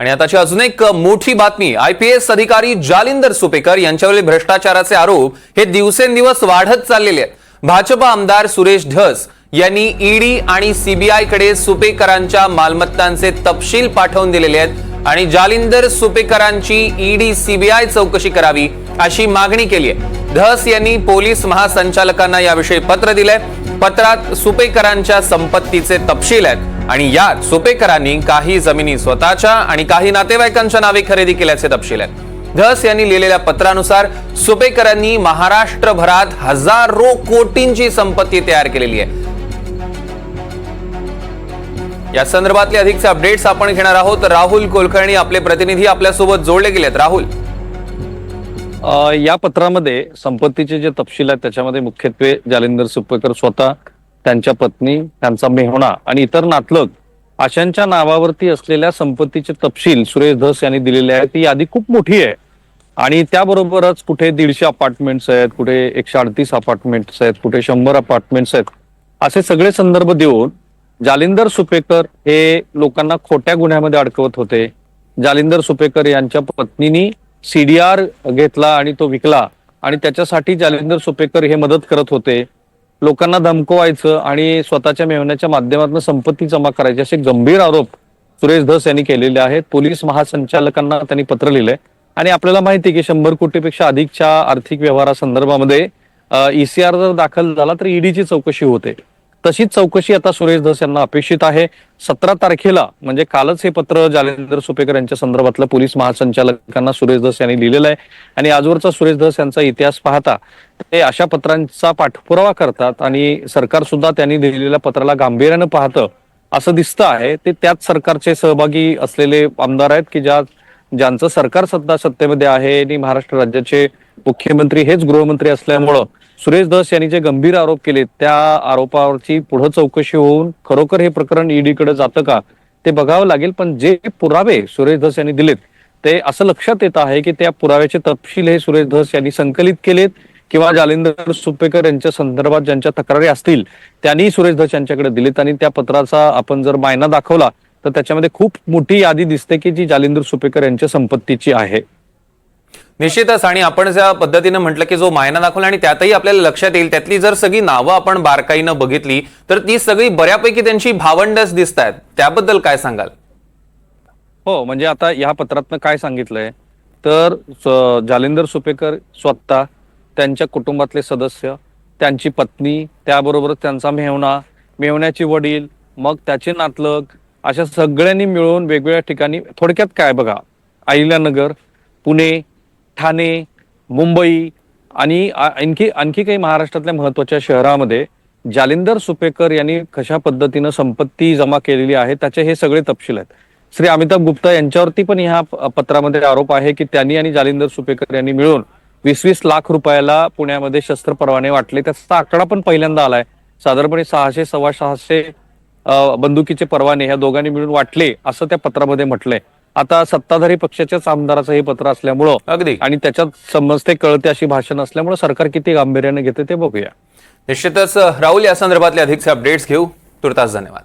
आणि आताची अजून एक मोठी बातमी. आयपीएस अधिकारी जालिंदर सुपेकर यांच्यावरील भ्रष्टाचाराचे आरोप हे दिवसेंदिवस वाढत चाललेले आहेत. भाजपा आमदार सुरेश धस यांनी ईडी आणि सीबीआयकडे सुपेकरांच्या मालमत्तांचे तपशील पाठवून दिलेले आहेत आणि जालिंदर सुपेकरांची ईडी सीबीआय चौकशी करावी अशी मागणी केली आहे. धस यांनी पोलीस महासंचालकांना याविषयी पत्र दिलंय. पत्रात सुपेकरांच्या संपत्तीचे तपशील आहेत. आणि यात सुपेकरांनी काही जमिनी स्वतःच्या आणि काही नातेवाईकांच्या नावे खरेदी केल्याचे तपशील आहेत. धस यांनी लिहिलेल्या पत्रानुसार सुपेकरांनी महाराष्ट्रभरात हजारो कोटींची संपत्ती तयार केलेली आहे. या संदर्भातले अधिकचे अपडेट्स आपण घेणार आहोत. राहुल कुलकर्णी आपले प्रतिनिधी आपल्यासोबत जोडले गेलेत. राहुल. या पत्रामध्ये संपत्तीचे जे तपशील आहेत त्याच्यामध्ये मुख्यत्वे जालिंदर सुपेकर स्वतः त्यांच्या पत्नी त्यांचा मेहणा आणि इतर नातलग अशांच्या नावावरती असलेल्या संपत्तीचे तपशील सुरेश धस यांनी दिलेले आहेत. ती यादी खूप मोठी आहे. आणि त्याबरोबरच कुठे दीडशे अपार्टमेंट्स आहेत कुठे एकशे अडतीस अपार्टमेंट्स आहेत कुठे शंभर अपार्टमेंट्स आहेत असे सगळे संदर्भ देऊन जालिंदर सुपेकर हे लोकांना खोट्या गुन्ह्यामध्ये अडकवत होते. जालिंदर सुपेकर यांच्या पत्नीनी सीडीआर घेतला आणि तो विकला. आणि त्याच्यासाठी जालिंदर सुपेकर हे मदत करत होते. लोकांना धमकवायचं आणि स्वतःच्या मेहनतच्या माध्यमातून संपत्ती जमा करायची असे गंभीर आरोप सुरेश धस यांनी केलेले आहेत. पोलीस महासंचालकांना त्यांनी पत्र लिहिलंय. आणि आपल्याला माहिती आहे की शंभर कोटीपेक्षा अधिकच्या आर्थिक व्यवहारासंदर्भामध्ये ईसीआर जर दाखल झाला तर ईडीची चौकशी होते. तशीच चौकशी आता सुरेश धस यांना अपेक्षित आहे. सतरा तारखेला म्हणजे कालच हे पत्र जालेंद्र सुपेकर यांच्या संदर्भातलं पोलीस महासंचालकांना सुरेश धस यांनी लिहिलेलं आहे. आणि आजवरचा सुरेश धस यांचा इतिहास पाहता ते अशा पत्रांचा पाठपुरावा करतात आणि सरकार सुद्धा त्यांनी लिहिलेल्या पत्राला गांभीर्यानं पाहतं असं दिसतं आहे. ते त्याच सरकारचे सहभागी असलेले आमदार आहेत की ज्या ज्यांचं सरकार सध्या सत्तेमध्ये आहे आणि महाराष्ट्र राज्याचे मुख्यमंत्री हेच गृहमंत्री असल्यामुळं सुरेश धस यांनी जे गंभीर आरोप केले त्या आरोपावरची पुढे चौकशी होऊन खरोखर हे प्रकरण ईडीकडे जातं का ते बघावं लागेल. पण जे पुरावे सुरेश धस यांनी दिलेत ते असं लक्षात येत आहे की त्या पुराव्याचे तपशील हे सुरेश धस यांनी संकलित केलेत. किंवा जालिंदर सुपेकर यांच्या संदर्भात ज्यांच्या तक्रारी असतील त्यांनी सुरेश धस यांच्याकडे दिलेत आणि त्या पत्राचा आपण जर मायना दाखवला तर त्याच्यामध्ये खूप मोठी यादी दिसते की जी जालिंदर सुपेकर यांच्या संपत्तीची आहे. निश्चितच. आणि आपण ज्या पद्धतीनं म्हटलं की जो मायना दाखवला आणि त्यातही आपल्याला लक्षात येईल त्यातली जर सगळी नावं आपण बारकाईनं बघितली तर ती सगळी बऱ्यापैकी त्यांची भावंडच दिसत आहेत त्याबद्दल काय सांगाल? हो म्हणजे आता या पत्रातनं काय सांगितलंय? तर जालिंदर सुपेकर स्वतः त्यांच्या कुटुंबातले सदस्य त्यांची पत्नी त्याबरोबर त्यांचा मेहणा मेहण्याचे वडील मग त्याचे नातलग अशा सगळ्यांनी मिळून वेगवेगळ्या ठिकाणी थोडक्यात काय बघा अहिल्यानगर पुणे ठाणे मुंबई आणि आणखी आणखी काही महाराष्ट्रातल्या महत्त्वाच्या शहरामध्ये जालिंदर सुपेकर यांनी कशा पद्धतीनं संपत्ती जमा केलेली आहे त्याचे हे सगळे तपशील आहेत. श्री अमिताभ गुप्ता यांच्यावरती पण ह्या प- पत्रामध्ये आरोप आहे की त्यांनी आणि जालिंदर सुपेकर यांनी मिळून वीस वीस लाख रुपयाला पुण्यामध्ये शस्त्र परवाने वाटले. त्याचा आकडा पण पहिल्यांदा आलाय. साधारणपणे सहाशे सव्वा सहाशे बंदुकीचे परवाने ह्या दोघांनी मिळून वाटले असं त्या पत्रामध्ये म्हटलंय. आता सत्ताधारी पक्षाच्याच आमदाराचं हे पत्र असल्यामुळं अगदी. आणि त्याच्यात समजते कळते अशी भाषण असल्यामुळे सरकार किती गांभीर्याने घेते ते बघूया. निश्चितच राहुल या संदर्भातले अधिकचे अपडेट्स घेऊ. तुर्तास धन्यवाद.